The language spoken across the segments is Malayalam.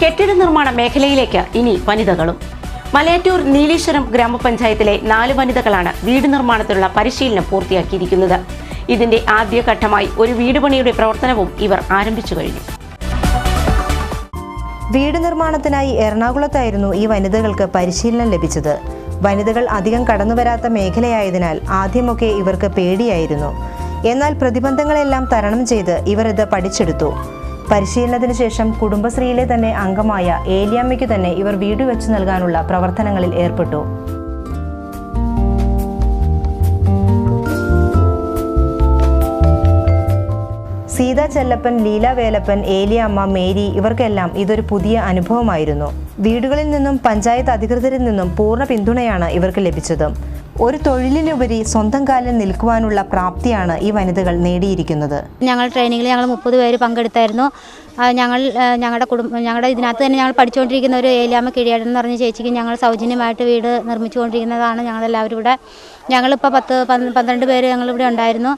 കെട്ടിട നിർമ്മാണ മേഖലയിലേക്ക് ഇനി വനിതകളും. മലയാറ്റൂർ നീലീശ്വരം ഗ്രാമപഞ്ചായത്തിലെ നാല് വനിതകളാണ് വീട് നിർമ്മാണത്തിലുള്ള പരിശീലനം പൂർത്തിയാക്കിയിരിക്കുന്നത്. ഇതിന്റെ ആദ്യഘട്ടമായി ഒരു വീട് പണിയുടെ പ്രവർത്തനവും ഇവർ ആരംഭിച്ചു കഴിഞ്ഞു. വീട് നിർമ്മാണത്തിനായി എറണാകുളത്തായിരുന്നു ഈ വനിതകൾക്ക് പരിശീലനം ലഭിച്ചത്. വനിതകൾ അധികം കടന്നുവരാത്ത മേഖലയായതിനാൽ ആദ്യമൊക്കെ ഇവർക്ക് പേടിയായിരുന്നു. എന്നാൽ പ്രതിബന്ധങ്ങളെല്ലാം തരണം ചെയ്ത് ഇവർ ഇത് പഠിച്ചെടുത്തു. പരിശീലനത്തിന് ശേഷം കുടുംബശ്രീയിലെ തന്നെ അംഗമായ ഏലിയമ്മയ്ക്ക് തന്നെ ഇവർ വീട് വെച്ചു നൽകാനുള്ള പ്രവർത്തനങ്ങളിൽ ഏർപ്പെട്ടു. സീത ചെല്ലപ്പൻ ലീല വേലപ്പൻ ഏലിയമ്മ മേരി ഇവർക്കെല്ലാം ഇതൊരു പുതിയ അനുഭവമായിരുന്നു. വീടുകളിൽ നിന്നും പഞ്ചായത്ത് അധികൃതരിൽ നിന്നും പൂർണ പിന്തുണയാണ് ഇവർക്ക് ലഭിച്ചത്. ഒരു തൊഴിലിനുപരി സ്വന്തം കാലിൽ നിൽക്കുവാനുള്ള പ്രാപ്തിയാണ് ഈ വനിതകൾ നേടിയിരിക്കുന്നത്. ഞങ്ങൾ ട്രെയിനിങ്ങിൽ ഞങ്ങൾ മുപ്പത് പേര് പങ്കെടുത്തായിരുന്നു. ഞങ്ങൾ ഞങ്ങളുടെ കുടുംബം ഞങ്ങളുടെ ഇതിനകത്ത് തന്നെ ഞങ്ങൾ പഠിച്ചുകൊണ്ടിരിക്കുന്ന ഒരു ഏലിയാമ്മ കിഴിയാടൻ എന്ന് പറഞ്ഞ ചേച്ചിക്ക് ഞങ്ങൾ സൗജന്യമായിട്ട് വീട് നിർമ്മിച്ചുകൊണ്ടിരിക്കുന്നതാണ് ഞങ്ങളെല്ലാവരും ഇവിടെ. ഞങ്ങളിപ്പോൾ പത്ത് പന്ത് പന്ത്രണ്ട് പേര് ഞങ്ങളിവിടെ ഉണ്ടായിരുന്നു.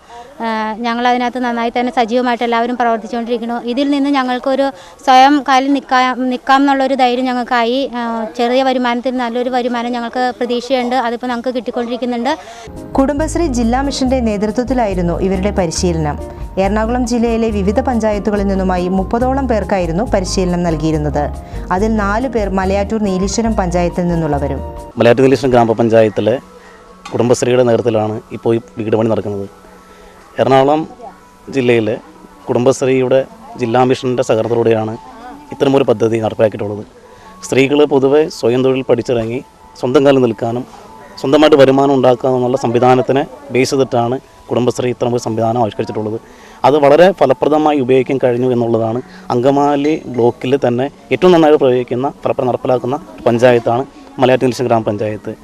ഞങ്ങളതിനകത്ത് നന്നായി തന്നെ സജീവമായിട്ട് എല്ലാവരും പ്രവർത്തിച്ചുകൊണ്ടിരിക്കുന്നു. ഇതിൽ നിന്ന് ഞങ്ങൾക്കൊരു സ്വയം കാലിൽ നിൽക്കാം നിൽക്കാം എന്നുള്ളൊരു ധൈര്യം ഞങ്ങൾക്കായി. ചെറിയ വരുമാനത്തിൽ നല്ലൊരു വരുമാനം ഞങ്ങൾക്ക് പ്രതീക്ഷയുണ്ട്. അതിപ്പോൾ ഞങ്ങൾക്ക് കിട്ടിക്കൊണ്ടിരിക്കുന്നുണ്ട്. കുടുംബശ്രീ ജില്ലാ മിഷന്റെ നേതൃത്വത്തിലായിരുന്നു ഇവരുടെ പരിശീലനം. എറണാകുളം ജില്ലയിലെ വിവിധ പഞ്ചായത്തുകളിൽ നിന്നുമായി മുപ്പതോളം പേർക്കായിരുന്നു പരിശീലനം നൽകിയിരുന്നത്. അതിൽ നാല് പേർ മലയാറ്റൂർ നീലീശ്വരം പഞ്ചായത്തിൽ നിന്നുള്ളവരും. മലയാറ്റൂർ നീലീശ്വരം ഗ്രാമപഞ്ചായത്തിലെ കുടുംബശ്രീയുടെ നേതൃത്വത്തിലാണ് ഇപ്പോൾ ഈ വീട് പണി നടക്കുന്നത്. എറണാകുളം ജില്ലയിലെ കുടുംബശ്രീയുടെ ജില്ലാ മിഷന്റെ സഹകരണത്തോടെയാണ് ഇത്തരമൊരു പദ്ധതി നടപ്പാക്കിയിട്ടുള്ളത്. സ്ത്രീകൾ പൊതുവെ സ്വയം തൊഴിൽ പഠിച്ചിറങ്ങി സ്വന്തം കാലം നിൽക്കാനും സ്വന്തമായിട്ട് വരുമാനം ഉണ്ടാക്കുക എന്നുള്ള സംവിധാനത്തിനെ ബേസ് ചെയ്തിട്ടാണ് കുടുംബശ്രീ ഇത്തരമൊരു സംവിധാനം ആവിഷ്കരിച്ചിട്ടുള്ളത്. അത് വളരെ ഫലപ്രദമായി ഉപയോഗിക്കാൻ കഴിഞ്ഞു എന്നുള്ളതാണ് അങ്കമാലി ബ്ലോക്കിൽ തന്നെ ഏറ്റവും നന്നായി പ്രയോഗിക്കുന്ന ഫലപ്രദം നടപ്പിലാക്കുന്ന പഞ്ചായത്താണ് മലയാറ്റി നീലീശ്വരം ഗ്രാമപഞ്ചായത്ത്.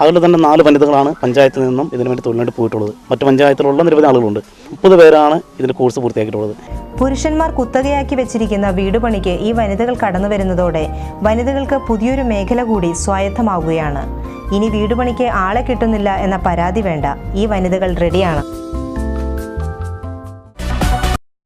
അതുപോലെ തന്നെ നാല് വനിതകളാണ് പഞ്ചായത്തിൽ നിന്നും ഇതിനു വേണ്ടി തൊഴിലിനായിട്ട് പോയിട്ടുള്ളത്. മറ്റു പഞ്ചായത്തിലുള്ള നിരവധി ആളുകളുണ്ട്. മുപ്പത് പേരാണ് ഇതിന്റെ കോഴ്സ് പൂർത്തിയാക്കിയിട്ടുള്ളത്. പുരുഷന്മാർ കുത്തകയാക്കി വെച്ചിരിക്കുന്ന വീട് പണിക്ക് ഈ വനിതകൾ കടന്നു വരുന്നതോടെ വനിതകൾക്ക് പുതിയൊരു മേഖല കൂടി സ്വായത്തമാവുകയാണ്. ഇനി വീടുപണിക്ക് ആളെ കിട്ടുന്നില്ല എന്ന പരാതി വേണ്ട. ഈ വനിതകൾ റെഡിയാണ്